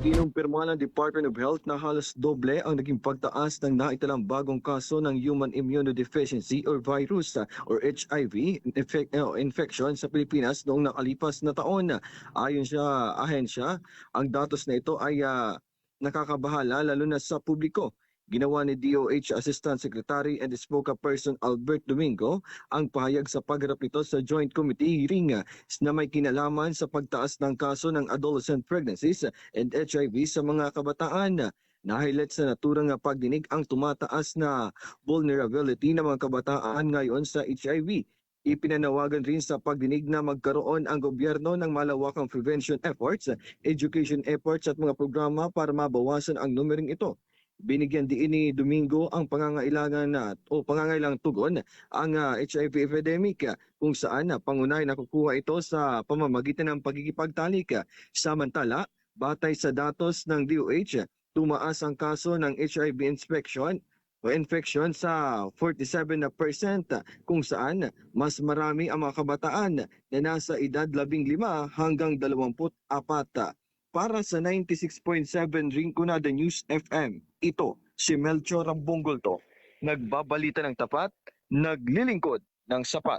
Kinumpirma ng Department of Health na halos doble ang naging pagtaas ng naitalang bagong kaso ng Human Immunodeficiency or virus or HIV uh, infection sa Pilipinas noong nakalipas na taon. Ayon sa ahensya, ang datos na ito ay uh, nakakabahala lalo na sa publiko. Ginawa ni DOH Assistant Secretary and Spokesperson Albert Domingo ang pahayag sa pagharap nito sa Joint Committee hearing uh, na may kinalaman sa pagtaas ng kaso ng adolescent pregnancies and HIV sa mga kabataan. Na-highlight sa naturang pagdinig ang tumataas na vulnerability ng mga kabataan ngayon sa HIV. Ipinanawagan rin sa pagdinig na magkaroon ang gobyerno ng malawakang prevention efforts, education efforts at mga programa para mabawasan ang numering ito. Binigyan din ni Domingo ang pangangailangan na o pangangailangang tugon ang ah, HIV epidemic ah, kung saan uh, pangunay nakukuha ito sa pamamagitan ng pagkikipagtalik. ah. Samantala, batay sa datos ng DOH, tumaas ang kaso ng HIV inspection o infection sa 47% ah, kung saan mas marami ang mga kabataan na nasa edad 15 hanggang 24. Para sa 96.7 Rinconada News FM, ito si Melchor Rambongolto. Nagbabalita ng tapat, naglilingkod ng sapat.